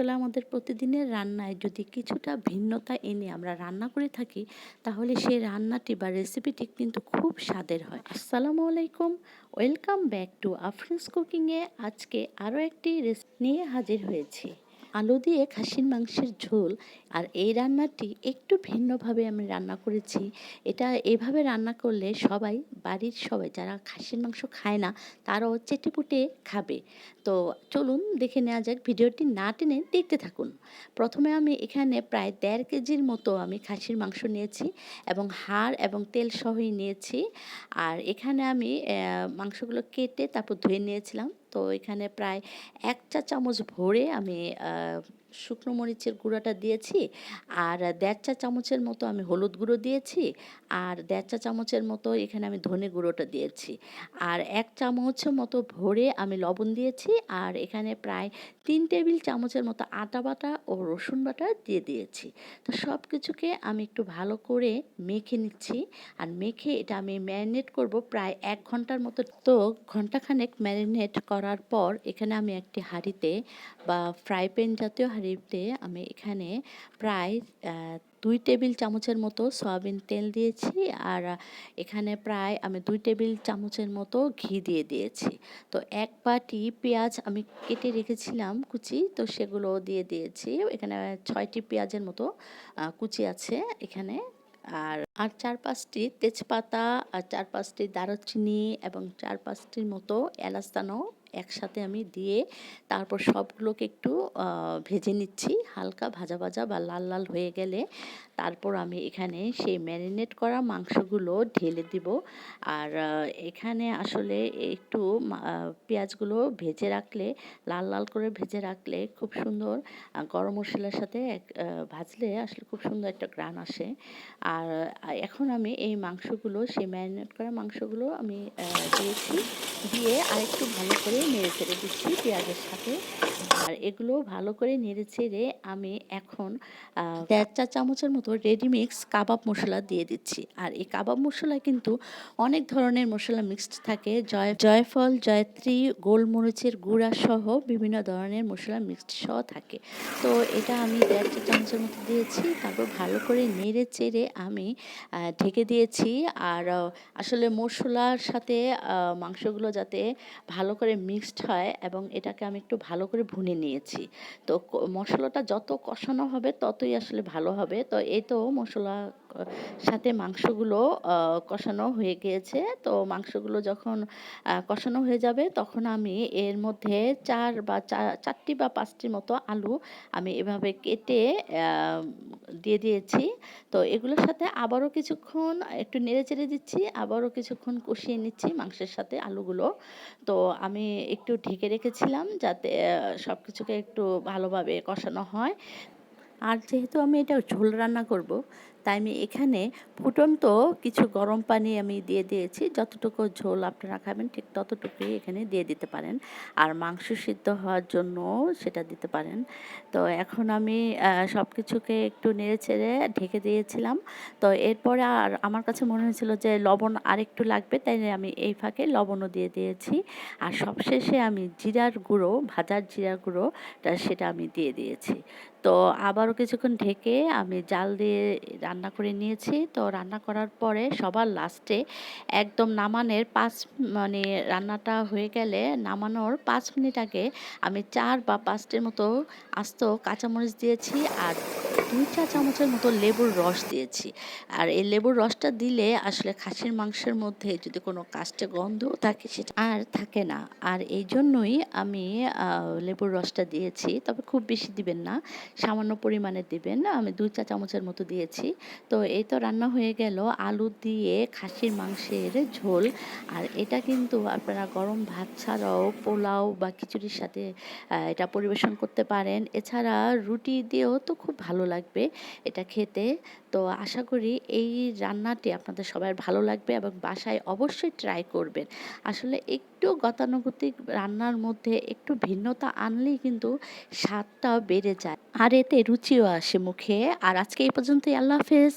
আসলে আমাদের প্রতিদিনের রান্নায় যদি কিছুটা ভিন্নতা এনে আমরা রান্না করে থাকি, তাহলে সেই রান্নাটি বা রেসিপিটি কিন্তু খুব স্বাদের হয়। আসসালামু আলাইকুম। ওয়েলকাম ব্যাক টু আফরিন্স কুকিংয়ে আজকে আরও একটি রেসিপি নিয়ে হাজির হয়েছি। আলু দিয়ে খাসির মাংসের ঝোল আর এই রান্নাটি একটু ভিন্নভাবে আমি রান্না করেছি। এটা এভাবে রান্না করলে সবাই, বাড়ির সবাই যারা খাসির মাংস খায় না, তারাও চেটেপুটে খাবে। তো চলুন দেখে নেওয়া যাক ভিডিওটি না টেনে দেখতে থাকুন। প্রথমে আমি এখানে প্রায় দেড় কেজির মতো আমি খাসির মাংস নিয়েছি এবং হাড় এবং তেল সহই নিয়েছি। আর এখানে আমি মাংসগুলো কেটে তারপর ধুয়ে নিয়েছিলাম। তো এখানে প্রায় এক চা চামচ ভরে আমি শুকনো মরিচের গুঁড়োটা দিয়েছি, আর দেড় চা চামচের মতো আমি হলুদ গুঁড়ো দিয়েছি, আর দেড় চা চামচের মতো এখানে আমি ধনে গুঁড়োটা দিয়েছি। আর এক চামচের মতো ভরে আমি লবণ দিয়েছি, আর এখানে প্রায় তিন টেবিল চামচের মতো আটা বাটা ও রসুন বাটা দিয়ে দিয়েছি। তো সব কিছুকে আমি একটু ভালো করে মেখে নিচ্ছি, আর মেখে এটা আমি ম্যারিনেট করব প্রায় এক ঘণ্টার মতো। তো ঘন্টাখানেক ম্যারিনেট করার পর এখানে আমি একটি হাঁড়িতে বা ফ্রাই প্যান জাতীয় হাঁড়িতে আমি এখানে প্রায় দুই টেবিল চামচের মতো সয়াবিন তেল দিয়েছি আর এখানে প্রায় আমি দুই টেবিল চামচের মতো ঘি দিয়ে দিয়েছি। তো এক বাটি পেঁয়াজ আমি কেটে রেখেছিলাম কুচি, তো সেগুলো দিয়ে দিয়েছি। এখানে ছয়টি পেঁয়াজের মতো কুচি আছে এখানে। আর আর চার পাঁচটি তেজপাতা, আর চার পাঁচটি দারুচিনি এবং চার পাঁচটির মতো এলাচ দানাও একসাথে আমি দিয়ে তারপর সবগুলোকে একটু ভেজে নিচ্ছি। হালকা ভাজা ভাজা বা লাল লাল হয়ে গেলে তারপর আমি এখানে সেই ম্যারিনেট করা মাংসগুলো ঢেলে দিব। আর এখানে আসলে একটু পেঁয়াজগুলো ভেজে রাখলে, লাল লাল করে ভেজে রাখলে খুব সুন্দর গরম মশলার সাথে এক ভাজলে আসলে খুব সুন্দর একটা গ্রান আসে। আর এখন আমি এই মাংসগুলো, সেই ম্যারিনেট করা মাংসগুলো আমি দিয়েছি। দিয়ে আরেকটু ভালো করে নেড়ে ছেড়ে দিচ্ছি পেঁয়াজের সাথে। আর এগুলো ভালো করে নেড়ে ছেড়ে আমি এখন দেড় চা চামচের মতো রেডিমিক্স কাবাব মশলা দিয়ে দিচ্ছি। আর এই কাবাব মশলায় কিন্তু অনেক ধরনের মশলা মিক্সড থাকে। জয়, জয়ফল, জয়ত্রী, গোলমরিচের গুঁড়া সহ বিভিন্ন ধরনের মশলা মিক্সড সহ থাকে। তো এটা আমি দেড় চা চামচের মতো দিয়েছি। তারপর ভালো করে নেড়ে চেড়ে আমি ঢেকে দিয়েছি। আর আসলে মশলার সাথে মাংসগুলো যাতে ভালো করে মিক্সড হয় এবং এটাকে আমি একটু ভালো করে ভুনে নিয়েছি। তো মশলাটা যত কষানো হবে ততই আসলে ভালো হবে। তো এই তো মশলা, সাথে মাংসগুলো কষানো হয়ে গিয়েছে। তো মাংসগুলো যখন কষানো হয়ে যাবে তখন আমি এর মধ্যে চার বা চারটি বা পাঁচটির মতো আলু আমি এভাবে কেটে দিয়ে দিয়েছি। তো এগুলোর সাথে আবারও কিছুক্ষণ একটু নেড়ে চেড়ে দিচ্ছি, আবারও কিছুক্ষণ কষিয়ে নিচ্ছি মাংসের সাথে আলুগুলো। তো আমি একটু ঢেকে রেখেছিলাম যাতে সব কিছুকে একটু ভালোভাবে কষানো হয়। আর যেহেতু আমি এটা ঝোল রান্না করব, তাই আমি এখানে ফুটন্ত কিছু গরম পানি আমি দিয়ে দিয়েছি। যতটুকু ঝোল আপনারা খাবেন ঠিক ততটুকুই এখানে দিয়ে দিতে পারেন। আর মাংস সিদ্ধ হওয়ার জন্য সেটা দিতে পারেন। তো এখন আমি সব কিছুকে একটু নেড়ে ছেড়ে ঢেকে দিয়েছিলাম। তো এরপরে আর আমার কাছে মনে হয়েছিল যে লবণ আরেকটু লাগবে, তাই আমি এই ফাঁকে লবণও দিয়ে দিয়েছি। আর সবশেষে আমি জিরার গুঁড়ো, ভাজার জিরার গুঁড়ো সেটা আমি দিয়ে দিয়েছি। তো আবারও কিছুক্ষণ ঢেকে আমি জাল দিয়ে রান্না করে নিয়েছি। তো রান্না করার পরে সবার লাস্টে একদম নামানের পাঁচ মানে রান্নাটা হয়ে গেলে নামানোর পাঁচ মিনিট আগে আমি চার বা পাঁচটির মতো আস্ত কাঁচামরিচ দিয়েছি আর দুই চা চামচের মতো লেবুর রস দিয়েছি। আর এই লেবুর রসটা দিলে আসলে খাসির মাংসের মধ্যে যদি কোনো কাস্টে গন্ধ থাকে সেটা আর থাকে না। আর এই জন্যই আমি লেবুর রসটা দিয়েছি। তবে খুব বেশি দিবেন না, সামান্য পরিমাণে দিবেন। আমি দুই চা চামচের মতো দিয়েছি। তো এই তো রান্না হয়ে গেল আলু দিয়ে খাসির মাংসের ঝোল। আর এটা কিন্তু আপনারা গরম ভাত ছাড়াও পোলাও বা খিচুড়ির সাথে এটা পরিবেশন করতে পারেন। এছাড়া রুটি দিয়েও তো খুব ভালো লাগবে এটা খেতে। তো আশা করি এই রান্নাটি আপনাদের সবার ভালো লাগবে এবং বাসায় অবশ্যই ট্রাই করবেন। আসলে একটু গতানুগতিক রান্নার মধ্যে একটু ভিন্নতা আনলেই কিন্তু স্বাদটা বেড়ে যায়। আর এতে রুচিও আসে মুখে। আর আজকে এই পর্যন্তই, আল্লাহ হাফেজ।